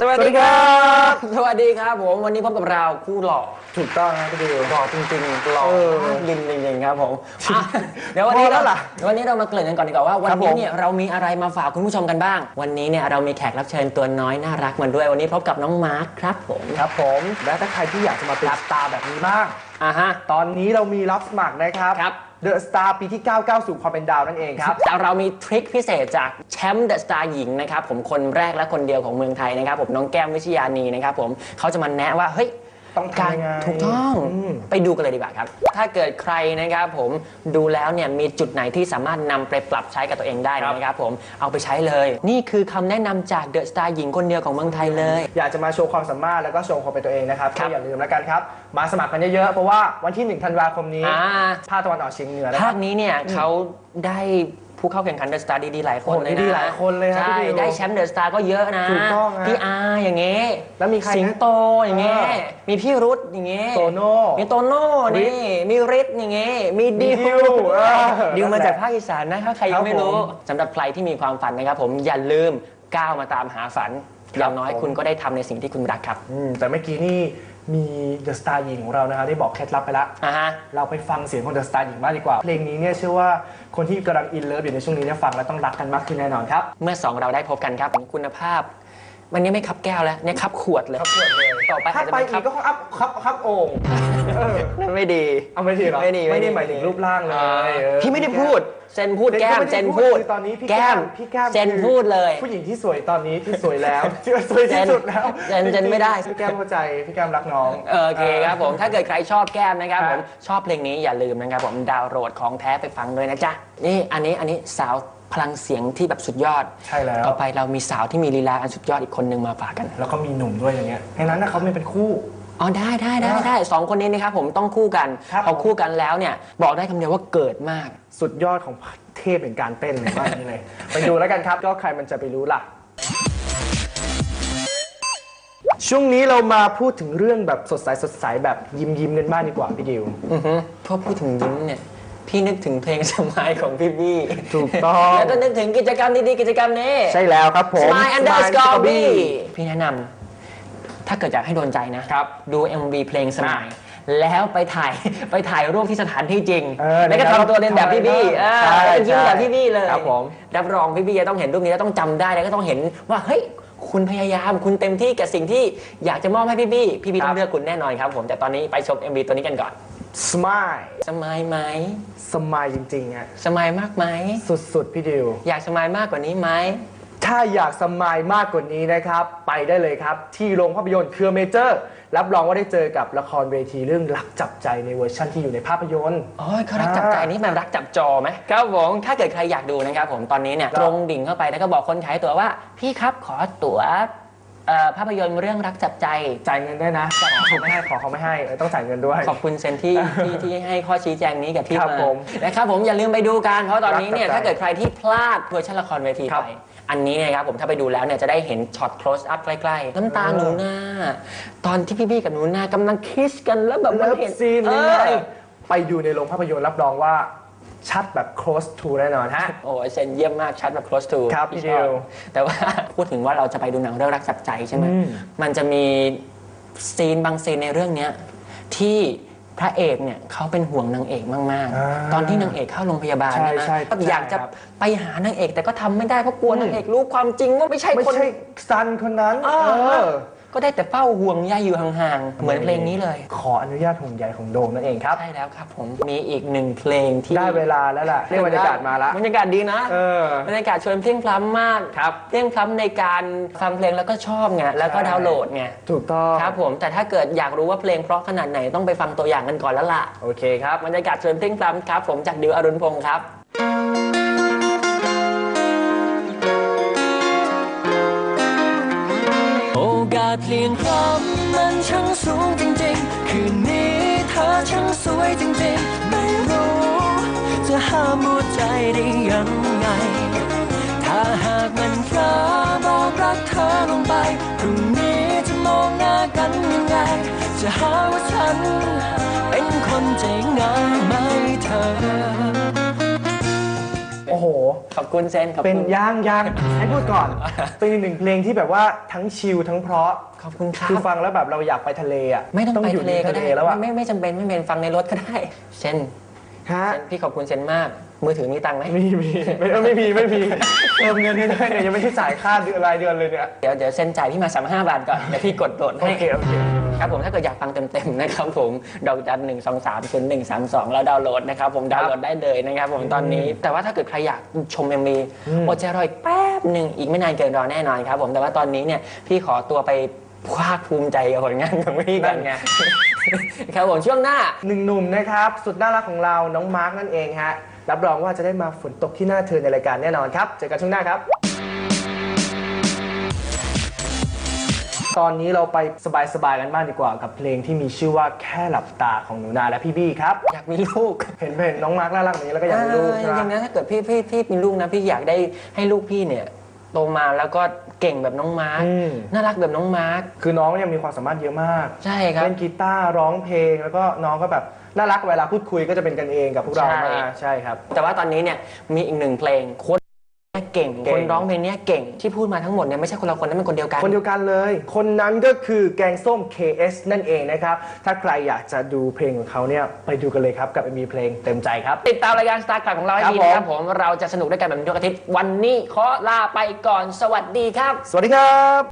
สวัสดีครับ สวัสดีครับ ผมวันนี้พบกับเราคู่หล่อถูกต้องครับพี่ดิวหล่อจริงๆหล่อเออลินจริงๆครับผมอะเดี๋ยววันนี้พอแล้เราวล่ะวันนี้เรามาเกริ่นกันก่อนดีกว่าว่าวันครับผนี้มเนี่ยเรามีอะไรมาฝากคุณผู้ชมกันบ้าง วันนี้เนี่ยเรามีแขกรับเชิญตัวน้อยน่ารักมาด้วย วันนี้พบกับน้องมาร์คครับผมครับผม และถ้าใครที่อยากจะมาเป็นสตาร์แบบนี้บ้าง อ่าฮะ ตอนนี้เรามีรับสมัครนะครับ ครับ เดอะสตาร์ปีที่ 9 9 สู่ความเป็นดาวนั่นเองครับ แต่เรามีทริคพิเศษจากแชมป์เดอะสตาร์หญิงนะครับผมคนแรกและคนเดียวของเมืองไทยนะครับผมน้องแก้มวิชยานีนะครับผมเขาจะมาแนะว่าเฮ้ย ต้องการทำยังไงถูกต้องอืมไปดูกันเลยดีกว่าครับ ถ้าเกิดใครนะครับผมดูแล้วเนี่ยมีจุดไหนที่สามารถนำไปปรับใช้กับตัวเองได้นะครับผมเอาไปใช้เลย นี่คือคำแนะนำจากเดอะสตาร์หญิงคนเดียวของเมืองไทยเลย อยากจะมาโชว์ความสามารถแล้วก็โชว์ความเป็นตัวเองนะครับครัก็บอย่าลืมแล้วกันครับมาสมัครกันเยอะๆ เพราะว่าวันที่ 1 ธันวาคมนี้ อ่า ภาคตะวันออกเฉียงเหนือนะคภารัคบนี้เนี่ยเขาได้ผู้เข้าแข่งขันเดอะสตาร์ดีๆหลายคนโอ้เลยนะดีๆหลายคนเลยครับใช่ พี่ดิวได้แชมป์เดอะสตาร์ก็เยอะนะถูกต้องฮะพี่อาร์อย่างเงี้แล้วมีใครนะสิงโตอย่างเงี้เออมีพี่รุธอย่างเงี้โตโน่ มีโตโน่นี่มีฤทธิ์อย่างเงี้มีดิมีดิววเออดิวมานั่นแหละจากภาคอีสานนะถ้าใครยังไม่ครับผมรู้สำหรับใครที่มีความฝันนะครับ ผมอย่าลืมก้าวมาตามหาฝันอย่างน้อยผม คุณก็ได้ทำในสิ่งที่คุณรักครับ อืมแต่เมื่อกี้นี่ มีเดอะสตาร์หญิงของเรานะครับได้บอกเคล็ดลับไปแล้วอ่าฮะ เราไปฟังเสียงของเดอะสตาร์หญิงบ้างดีกว่า เพลงนี้เนี่ยเชื่อว่าคนที่กำลังอินเลิฟอยู่ในช่วงนี้เนี่ยฟังแล้วต้องรักกันมากขึ้นแน่นอนครับ เมื่อสองเราได้พบกันครับคุณภาพ วันนี้ไม่คับแก้วแล้วเนี่ยคับขวดเลย ครับเพื่อนเลยต่อไปถ้าอาจจะไปเป็นอีกก็ครับครับครับโอ่งเออนั่นไม่ดี เอาไม่ดีเหรอไม่ดีไม่ได้ไม่ดีหมายถึงรูปร่างเลยอ่าเออ พี่ไม่ได้พูด เซนพูดแก้ม เซเซนนพูพูดดคือตอนนี้พี่แก้แก้มมพี่แก้มเซนคือพูดเลย ผู้หญิงที่สวยตอนนี้ที่สวยแล้ว ที่สวยที่สุดแล้วเซนเซนไม่ได้ พี่แก้มเข้าใจพี่แก้มรักน้องโอเคครับผม ถ้าเกิดใครชอบแก้มนะครับครับ ผม ชอบเพลงนี้อย่าลืมนะครับผม ดาวน์โหลดของแท้ไปฟังด้วยนะจ๊ะ นี่อันนี้อันนี้สาว พลังเสียงที่แบบสุดยอด ใช่แล้ว ต่อไปเรามีสาวที่มีลีลาอันสุดยอดอีกคนหนึ่งมาฝากกัน แล้วก็มีหนุ่มด้วยอย่างเงี้ยในนั้นนะเขาไม่เป็นคู่ อ๋อได้ได้ได้ได้สองคนนี้นะครับผมต้องคู่กัน ครับพอคู่กันแล้วเนี่ยบอกได้คำเดียวว่าเกิดมาก สุดยอดของเทพเป็นการเต้นเลยว่าอย่างนี้เลย ไปดูแล้วกันครับ ก็ใครมันจะไปรู้ล่ะ ช่วงนี้เรามาพูดถึงเรื่องแบบสดใสสดใสแบบยิ้มยิ้มๆกันบ้างดีกว่าพี่ดิว อือฮึพอพูดถึงยิ้มเนี่ย พี่นึกถึงเพลงสมัยของพี่บี้ถูกต้อง แล้วก็นึกถึงกิจกรรมดีๆกิจกรรมนี้ใช่แล้วครับผม Smile underscore Smile B พี่แนะนำถ้าเกิดอยากให้โดนใจนะครับ ดู MV เพลงสมัยแล้วไปถ่ายไปถ่ายรูปที่สถานที่จริงเออแล้วก็ทำตัวเรียนแบบพี่บี้เออใช่แล้วก็ยิ้มแบบใช่พี่บี้เลยครับผมรับรองพี่บี้จะต้องเห็นรูปนี้แล้วต้องจำได้แล้วก็ต้องเห็นว่าเฮ้ยคุณพยายามคุณเต็มที่กับสิ่งที่อยากจะมอบให้พี่บี้พี่บี้ต้องเลือกคุณแน่นอนครับ ผมแต่ตอนนี้ไปชม MV ตัวนี้กันก่อน สมายสมัยไหมสมายจริงๆฮะสมัยมากไหมสุดๆ พี่ดิว อยากสมัยมากกว่านี้ไหมถ้าอยากสมายมากกว่านี้นะครับ ไปได้เลยครับ ที่โรงภาพยนตร์เครือเมเจอร์ รับรองว่าได้เจอกับละครเวทีเรื่องรักจับใจในเวอร์ชั่นที่อยู่ในภาพยนตร์อ๋อเขารักจับใจนี่แบบรักจับจอไหมครับผมถ้าเกิดใครอยากดูนะครับผมตอนนี้เนี่ยครับตรงดิ่งเข้าไปแล้วก็บอกคนขายตั๋วว่า พี่ครับขอตั๋ว เอ่อภาพยนตร์เรื่องรักจับใจ จ่ายเงินด้วยนะขอเขาไม่ให้ขอเขาไม่ให้เออต้องจ่ายเงินด้วย ขอบคุณเซนที่ที่ที่ให้ข้อชี้แจงนี้กับที่ครับมาผมนะครับผมอย่าลืมไปดูกัน เพราะตอนนี้เนี่ยรักจับใจถ้าเกิดใครที่พลาดเวอร์ชันละครเวทีครัไป บอันนี้เนะครับผมถ้าไปดูแล้วเนี่ยจะได้เห็นช็อต close up ใกล้ๆ น้ำตาหนูหน้า ตอนที่พี่บี้กับหนูหน้ากำลังคิสกันแล้วแบบมัเลินฟเห็นซีนเอยังไงอไปดูในโรงภาพยนตร์รับรองว่า ชัดแบบ close to แน่นอนฮะ โอ้ยเซนเยี่ยมมากชัดแบบ close to ครับพี่พี่ชอบดิว แต่ว่า พูดถึงว่าเราจะไปดูหนังเรื่องรักจับใจใช่ไหมอืม มันจะมีซีนบางซีนในเรื่องเนี้ยที่พระเอกเนี่ยเขาเป็นห่วงนางเอกมาก อ่าๆ ตอนที่นางเอกเข้าโรงพยาบาลใช่ใช่ไหมใช่ก็อยากจะใช่ครับ ไปหานางเอกแต่ก็ทำไม่ได้เพราะกลัวนางเอกรู้ความจริงว่าไม่ใช่ไม่คน ใช่ซันคนนั้นอ่าเออ ก็ได้แต่เฝ้าห่วงใยอยู่ห่างๆ เหมือนเพลงนี้เลยขออนุญาตห่วงใยของโดมนั่นเองครับ ใช่แล้วครับผมมีอีกหนึ่งเพลงที่ได้เวลาแล้วล่ะเรียกบรรยากาศมาละบรรยากาศดีนะเออบรรยากาศชวนเพลียงพล้ำมากครับเพลียงพล้ำในการฟังเพลงแล้วก็ชอบไงแล้วก็ใช่ดาวน์โหลดไงถูกต้องครับผมแต่ถ้าเกิดอยากรู้ว่าเพลงเพราะขนาดไหนต้องไปฟังตัวอย่างกันก่อนแล้วล่ะโอเคครับบรรยากาศชวนเพลียงพล้ำครับ ผมจากดิวอรุณพงศ์ครับ เปลี่ยนคำมันช่างสูงจริงๆ คืนนี้เธอช่างสวยจริงๆ ไม่รู้ จะห้ามหัวใจได้ยังไง ขอบคุณเซนขอบเป็นคุณย่างย่างให้พูดก่อน เป็นอีกหนึ่งเพลงที่แบบว่าทั้งชิลทั้งเพราะขอบคุณครัคือบ ฟังแล้วแบบเราอยากไปทะเลอะไม่ต้องไปยู่ทะเลในก็ได้แล้วอะไม่ไม่จำเป็นไม่เป็นฟังในรถก็ได้ เซนฮะ เซนพี่ขอบคุณเซนมาก มือถือมีตังค์ไหมมีมีไม่ไม่มีไม่มีเติมเงินให้ด้วยเนี่ยยังไม่ได้จ่ายค่าเดือนรายเดือนเลยเนี่ยเดี๋ยวเดี๋ยวเซนจ่ายพี่มาสามห้าบาทก่อนเดี๋ยวพี่กดโหลดโอให้เคโอเคครับผมถ้าเกิดอยากฟังเต็มๆนะครับผมดอกจันหนึ่งสองสามศูนย์หนึ่งสามสองแล้วดาวน์โหลดนะครับผมดาวน์โหลดได้เลยนะครับผมตอนนี้ แต่ว่าถ้าเกิดใครอยากชม MV อืมอดใจรออีกแป๊บหนึ่งอีกไม่นานเกินรอแน่นอนครับผมแต่ว่าตอนนี้เนี่ยพี่ขอตัวไปภาคภูมิใจกับผลงานของพี่กันไงครับผมช่วงหน้าหนึ่งหนุ่มนะครับ สุดน่ารักของเราน้องมาร์กนั่นเองฮะ รับรองว่าจะได้มาฝนตกที่หน้าเธอในรายการแน่นอนครับ เจอกันช่วงหน้าครับ ตอนนี้เราไปสบายๆกันบ้างดีกว่ากับเพลงที่มีชื่อว่าแค่หลับตาของหนูนาและพี่บี้ครับ อยากมีลูกเห็นเห็นน้องมาร์กน่ารักแบบนี้แล้วก็อยากมีลูกจใช่ไหมริงๆนะถ้าเกิดพี่พี่พี่มีลูกนะพี่อยากได้ให้ลูกพี่เนี่ยโตมาแล้วก็ เก่งแบบน้องมาร์คอืม น่ารักแบบน้องมาร์ค คือน้องเนี่ยมีความสามารถเยอะมากใช่ครับเล่นกีตาร์ร้องเพลง แล้วก็น้องก็แบบน่ารักเวลาพูดคุยก็จะเป็นกันเองกับพวกเราใช่ มากใช่ครับ แต่ว่าตอนนี้เนี่ยมีอีกหนึ่งเพลงคนเก่งเก่ง คนร้องเพลงเนี้ยเก่งที่พูดมาทั้งหมดเนี่ยไม่ใช่คนละคนนั้นเป็นคนเดียวกัน คนเดียวกันเลย คนนั้นก็คือแกงส้ม KS นั่นเองนะครับ ถ้าใครอยากจะดูเพลงของเขาเนี่ยไปดูกันเลยครับกับ MV เพลงเต็มใจครับ ติดตามรายการสตาร์คลับของเราให้ครับดีผมนะครับผมเราจะสนุกด้วยกันแบบนี้ทุกอาทิตย์วันนี้ขอลาไปก่อนสวัสดีครับ สวัสดีครับ